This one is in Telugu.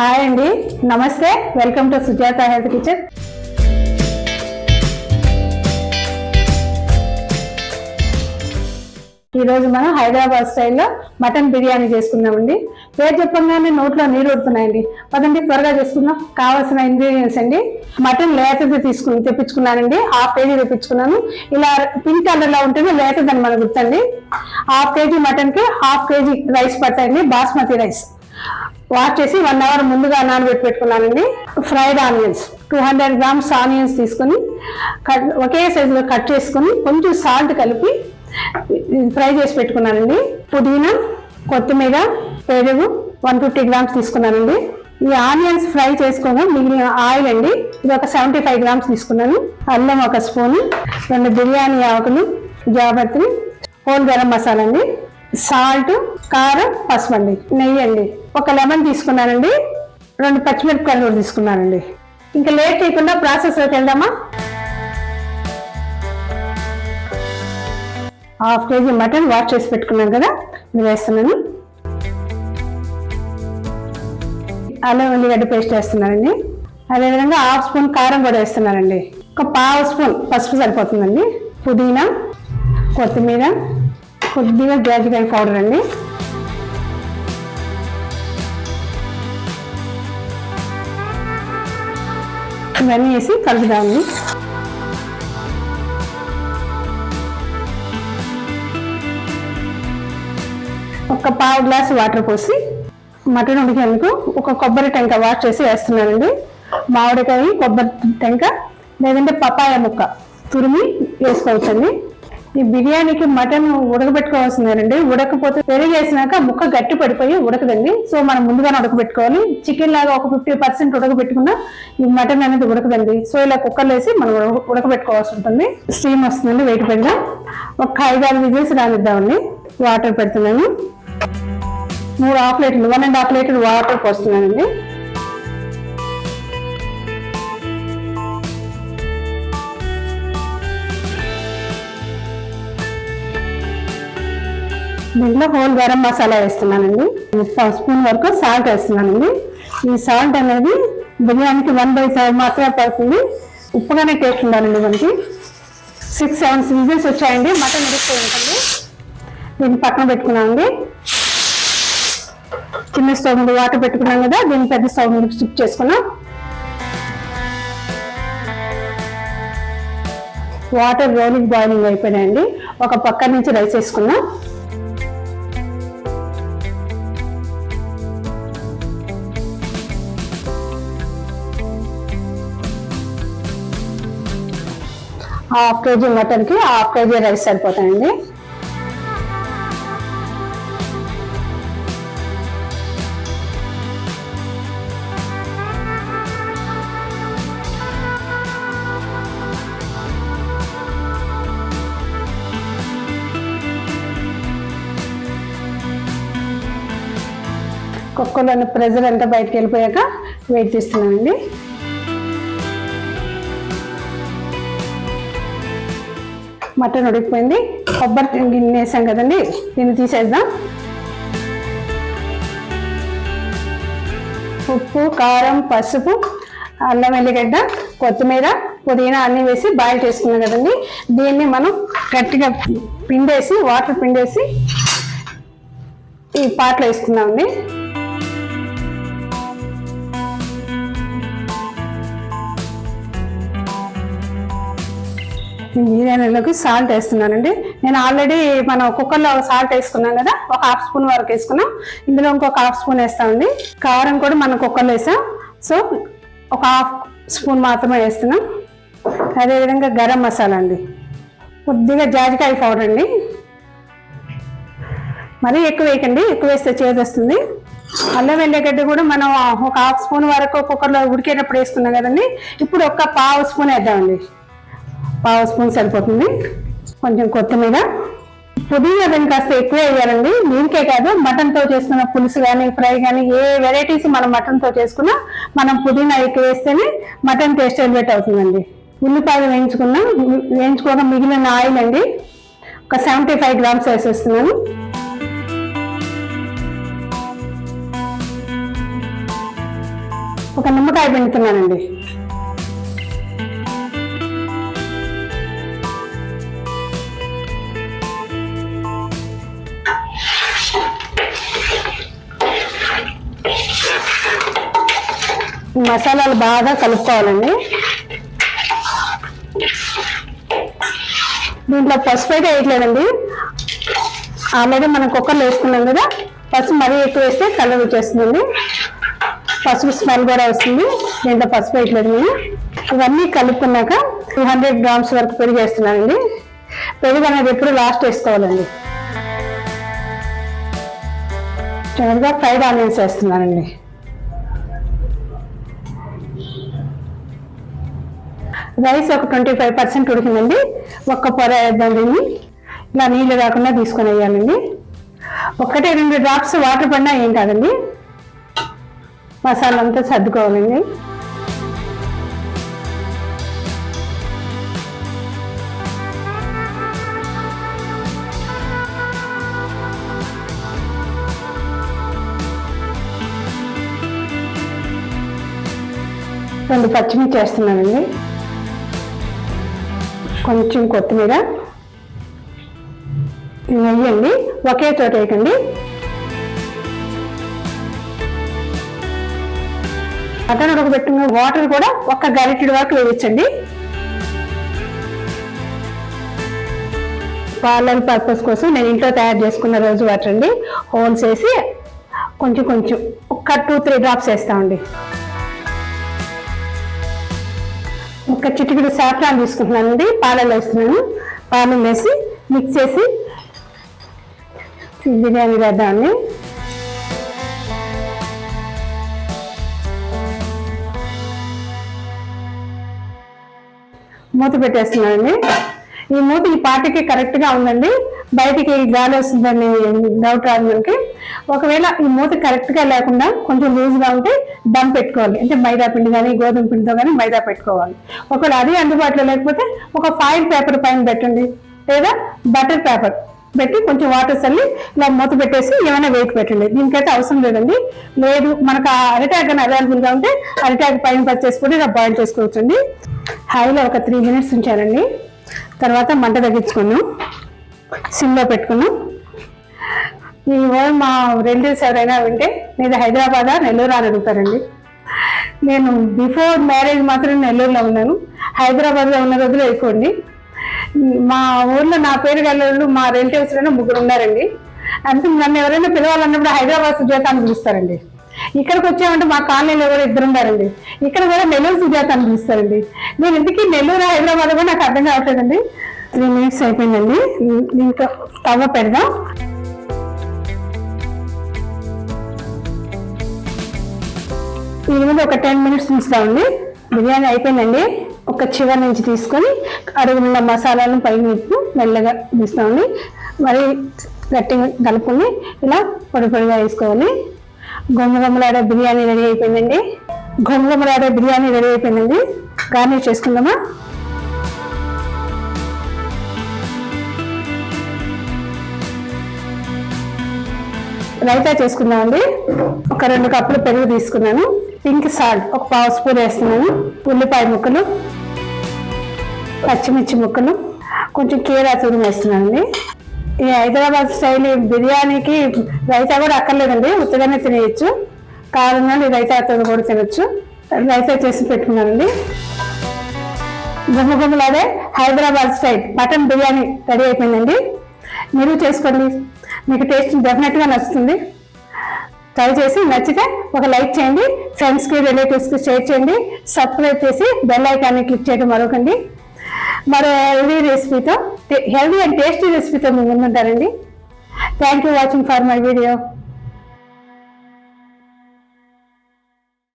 హాయ్ అండి. నమస్తే. Welcome to Sujatha health kitchen ఈరోజు మనం హైదరాబాద్ స్టైల్లో మటన్ బిర్యానీ చేసుకుందామండి. పేరు చెప్పంగానే నోట్లో నీరు ఉడుతున్నాయండి పదండి త్వరగా చేసుకుందాం. కావాల్సిన ఇంగ్రీడియంట్స్ అండి. మటన్ లేతది తీసుకుని తెప్పించుకున్నానండి. హాఫ్ కేజీ తెప్పించుకున్నాను. ఇలా పింక్ కలర్లో ఉంటుంది లేతదని మనకు గుర్తండి. హాఫ్ కేజీ మటన్కి హాఫ్ కేజీ రైస్ పట్టండి బాస్మతి రైస్. వాష్ చేసి వన్ అవర్ ముందుగా నానబెట్టి పెట్టుకున్నానండి. Fried onions two hundred grams onions తీసుకొని కట్ ఒకే సైజులో కట్ చేసుకొని కొంచెం సాల్ట్ కలిపి ఫ్రై చేసి పెట్టుకున్నానండి. పుదీనా కొత్తిమీర పెరుగు వన్ ఫిఫ్టీ గ్రామ్స్ తీసుకున్నానండి. ఈ ఆనియన్స్ ఫ్రై చేసుకోగా మిగిలిన ఆయిల్ అండి ఇది ఒక సెవెంటీ ఫైవ్ గ్రామ్స్ తీసుకున్నాను. అల్లం ఒక స్పూన్ రెండు బిర్యానీ ఆకులు జాబత్రి హోల్ గరం మసాలా అండి. సాల్ట్ కారం పసుపు అండి నెయ్యి అండి ఒక లెమన్ తీసుకున్నానండి. రెండు పచ్చిమిరపకాయలు కూడా తీసుకున్నానండి. ఇంకా లేట్ చేయకుండా ప్రాసెస్లోకి వెళ్దామా? హాఫ్ కేజీ మటన్ వాష్ చేసి పెట్టుకున్నాను కదా ఇది వేస్తున్నాను. అలా ఉల్లిగడ్డ పేస్ట్ వేస్తున్నానండి. అదేవిధంగా హాఫ్ స్పూన్ కారం కూడా వేస్తున్నానండి. ఒక పావు స్పూన్ పసుపు సరిపోతుందండి. పుదీనా కొత్తిమీర కొద్దిగా జాజికాయ పౌడర్ అండి. ఇవన్నీ వేసి కలుపుదామండి ఒక పావు గ్లాస్ వాటర్ పోసి మటన్ ఉడికేందుకు ఒక కొబ్బరి టెంక వాష్ చేసి వేస్తున్నానండి. మామిడికాయ కొబ్బరి టెంక లేదంటే పపాయ ముక్క తురిమి వేసుకోవచ్చండి. ఈ బిర్యానీకి మటన్ ఉడకబెట్టుకోవాల్సిందేనండి. ఉడకపోతే పెరిగేసినాక ముక్క గట్టి పడిపోయి ఉడకదండి. సో మనం ముందుగానే ఉడకబెట్టుకోవాలి. చికెన్ లాగా ఒక ఫిఫ్టీ పర్సెంట్ ఉడకబెట్టుకున్నా ఈ మటన్ అనేది ఉడకదండి. సో ఇలా కుక్కర్లో వేసి మనం ఉడకబెట్టుకోవాల్సి ఉంటుంది. స్టీమ్ వస్తుందండి వెయిట్ పెడదాం ఒక ఐదు ఆరు విజిల్స్ రానిద్దామండి. వాటర్ పెడుతున్నాను. మూడు హాఫ్ లీటర్లు one and half litre water పోస్తున్నానండి. దీంట్లో హోల్ గరం మసాలా వేస్తున్నానండి. ఒక స్పూన్ వరకు సాల్ట్ వేస్తున్నానండి. ఈ సాల్ట్ అనేది బిర్యానీకి వన్ బై ఫైవ్ మాత్రమే పడుతుంది. ఉప్పుగానే టేస్ట్ ఉండాలండి మనకి. సిక్స్ సెవెన్ విజిల్స్ వచ్చాయండి. మటన్ ఉడికిపోయి ఉంటుంది దీన్ని పక్కన పెట్టుకున్నామండి చిన్న స్టవ్ మీద వాటర్ పెట్టుకున్నాం కదా దీన్ని పెద్ద స్టవ్ మీద స్టిక్ చేసుకున్నాం. వాటర్ రోలింగ్ బాయిలింగ్ అయిపోయినాయండి. ఒక పక్క నుంచి రైస్ వేసుకున్నాం. హాఫ్ కేజీ మటన్కి హాఫ్ కేజీ రైస్ సరిపోతాయండి. కుక్కలోని ప్రెజర్ అంతా బయటకు వెళ్ళిపోయాక వెయిట్ తీస్తున్నానండి మటన్ ఉడికిపోయింది. కొబ్బరి గిన్నె వేసాం కదండి. దీన్ని తీసేద్దాం. ఉప్పు కారం పసుపు అల్లం ఎల్లిగడ్డ కొత్తిమీర పుదీనా అన్నీ వేసి బాయిల్ చేసుకున్నాం కదండి. దీన్ని మనం గట్టిగా పిండేసి వాటర్ పిండేసి ఈ పాటలో వేసుకుందామండి. బిర్యానీలోకి సాల్ట్ వేస్తున్నానండి. నేను ఆల్రెడీ మనం కుక్కర్లో సాల్ట్ వేసుకున్నాం కదా ఒక హాఫ్ స్పూన్ వరకు వేసుకున్నాం. ఇందులో ఇంకొక హాఫ్ స్పూన్ వేస్తామండి. కారం కూడా మనం కుక్కర్లో వేసాం. సో ఒక హాఫ్ స్పూన్ మాత్రమే వేస్తున్నాం. అదేవిధంగా గరం మసాలా అండి. కొద్దిగా జాజికాయ పౌడర్ అండి. మరీ ఎక్కువ వేయకండి ఎక్కువ వేస్తే చేదు వస్తుంది. అల్లం వెల్లిగడ్డ కూడా మనం ఒక హాఫ్ స్పూన్ వరకు కుక్కర్లో ఉడికేటప్పుడు వేసుకున్నాం కదండి. ఇప్పుడు ఒక పావు స్పూన్ వేద్దామండి. పావు స్పూన్ సరిపోతుంది. కొంచెం కొత్తిమీర. పుదీనా దాన్ని కాస్త ఎక్కువ వేయాలండి. దీనికే కాదు మటన్తో చేసుకున్న పులుసు కానీ ఫ్రై కానీ ఏ వెరైటీస్ మనం మటన్తో చేసుకున్నా మనం పుదీనా ఎక్కువ వేస్తేనే మటన్ టేస్ట్ ఎలివేట్ అవుతుందండి. ఉల్లిపాయలు వేయించుకున్న వేయించుకోవడం మిగిలిన ఆయిల్ అండి. ఒక సెవెంటీ ఫైవ్ గ్రామ్స్ వేసేస్తున్నాను. ఒక నిమ్మకాయ పిండుతున్నానండి. మసాలాలు బాగా కలుపుకోవాలండి. దీంట్లో పసుపు అయితే వేయట్లేదండి. ఆల్రెడీ మనం కుక్కర్లు వేసుకున్నాం కదా పసుపు మరీ ఎక్కువ వేస్తే కలర్ వచ్చేస్తుందండి. పసుపు స్మెల్ కూడా వస్తుంది. దీంట్లో పసుపు వేయట్లేదు నేను. ఇవన్నీ కలుపుకున్నాక టూ హండ్రెడ్ గ్రామ్స్ వరకు పెరుగు వేస్తున్నానండి పెరుగు అనేది ఎప్పుడు లాస్ట్ వేసుకోవాలండి. చిన్నగా ఫ్రైడ్ ఆనియన్స్ వేస్తున్నానండి. రైస్ ఒక ట్వంటీ ఫైవ్ పర్సెంట్ ఉడికిందండి. ఒక్క పొర వేద్దాం దీన్ని. ఇలా నీళ్ళు రాకుండా తీసుకొని వేయాలండి. ఒక్కటే రెండు డ్రాప్స్ వాటర్ పడినా ఏం కాదండి. మసాలా అంతా సర్దుకోవాలండి. రెండు పచ్చిమిర్చి వేస్తున్నానండి. కొంచెం కొత్తిమీర నెయ్యండి ఒకే చోట వేయకండి. మటన్ ఉడకబెట్టిన వాటర్ కూడా ఒక్క గరిటెడు వరకు వేయించండి. పార్లర్ పర్పస్ కోసం నేను ఇంట్లో తయారు చేసుకున్న రోజు వాటర్ అండి. హోల్స్ వేసి కొంచెం కొంచెం ఒక టూ త్రీ డ్రాప్స్ వేస్తామండి. ఒక చిటికెడు సాఫ్రాన్ తీసుకుంటున్నానండి. పాలలో వేస్తున్నాను. పాలు వేసి మిక్స్ చేసి బిర్యానీ వేద్దామండి. మూత పెట్టేస్తున్నానండి. ఈ మూత ఈ పాటికి కరెక్ట్గా ఉందండి. బయటికి గాలి వస్తుందని డౌట్ రాదు మనకి ఒకవేళ ఈ మూత కరెక్ట్గా లేకుండా కొంచెం లూజ్గా ఉంటే దమ్ పెట్టుకోవాలి. అంటే మైదా పిండి కానీ గోధుమ పిండితో కానీ మైదా పెట్టుకోవాలి. ఒకవేళ అది అందుబాటులో లేకపోతే ఒక ఫైల్ పేపర్ పైన పెట్టండి. లేదా బటర్ పేపర్ పెట్టి కొంచెం వాటర్ చల్లి ఇలా మూత పెట్టేసి ఏమైనా వెయిట్ పెట్టండి. దీనికైతే అవసరం లేదండి. లేదు మనకు ఆ అరిటాక్ కానీ అవైలబుల్గా ఉంటే అరిటాక్ పైన పచ్చి ఇలా బాయిల్ చేసుకోవచ్చండి. హైలో ఒక త్రీ మినిట్స్ ఉంచానండి. తర్వాత మంట తగ్గించుకున్నాం సిమ్లో పెట్టుకున్నాం. ఈ మా రిలేటివ్స్ ఎవరైనా వింటే నేను హైదరాబాద్ నెల్లూరు అని అడుగుతారండి. నేను బిఫోర్ మ్యారేజ్ మాత్రం నెల్లూరులో ఉన్నాను. హైదరాబాద్లో ఉన్న రోజులు ఎక్కువండి మా ఊర్లో నా పేరు గల్లోళ్ళు మా రిలేటివ్స్లోనే ముగ్గురు ఉన్నారండి. అంటే నన్ను ఎవరైనా పిలవాలన్నప్పుడు హైదరాబాద్ సుజాత అని పిలుస్తారండి. ఇక్కడికి వచ్చామంటే మా కాలనీలో కూడా ఇద్దరు ఉన్నారండి. ఇక్కడ కూడా నెల్లూరు సుజాత అని పిలుస్తారండి. నేను ఇంటికి నెల్లూరు హైదరాబాద్ కూడా నాకు అర్థం కావట్లేదండి. త్రీ మినిట్స్ అయిపోయిందండి. ఇంకా తవ్వ పెడదాం. దీని మీద ఒక టెన్ మినిట్స్ ఉంచుతామండి బిర్యానీ అయిపోయిందండి. ఒక చివరి నుంచి తీసుకొని అడుగున్న మసాలాలను పైన వైపు మెల్లగా తీస్తామండి మరి గట్టిగా కలుపుకొని ఇలా పొడి పొడిగా వేసుకోవాలి. గొమ్మగొమ్మలాడే బిర్యానీ రెడీ అయిపోయిందండి. గొమ్మగొమ్మలాడే బిర్యానీ రెడీ అయిపోయిందండి. గార్నిష్ చేసుకుందామా? రైతా చేసుకుందామండి ఒక రెండు కప్పులు పెరుగు తీసుకున్నాను. పింక్ సాల్ట్ ఒక పావు స్పూన్ వేస్తున్నాను. ఉల్లిపాయ ముక్కలు పచ్చిమిర్చి ముక్కలు కొంచెం కీరా వేస్తున్నాను వేస్తున్నానండి ఈ హైదరాబాద్ స్టైల్ బిర్యానీకి రైతా కూడా అక్కర్లేదండి. ఉత్తగానే తినేయచ్చు. కారంగా ఈ రైతాతో కూడా తినచ్చు. రైతా చేసి పెట్టుకున్నానండి గుమ్మగుమ్మలాడే Hyderabad style mutton biryani ready అయిపోయిందండి. మీరు చేసుకోండి. మీకు టేస్ట్ డెఫినెట్గా నచ్చుతుంది. ట్రై చేసి నచ్చితే ఒక లైక్ చేయండి. ఫ్రెండ్స్కి రిలేటివ్స్కి షేర్ చేయండి. సబ్స్క్రైబ్ చేసి బెల్ ఐకాన్ని క్లిక్ చేయడం మరొకండి. మరో హెల్దీ రెసిపీతో హెల్దీ అండ్ టేస్టీ రెసిపీతో మేము ముందుంటారండి. Thank you watching for my video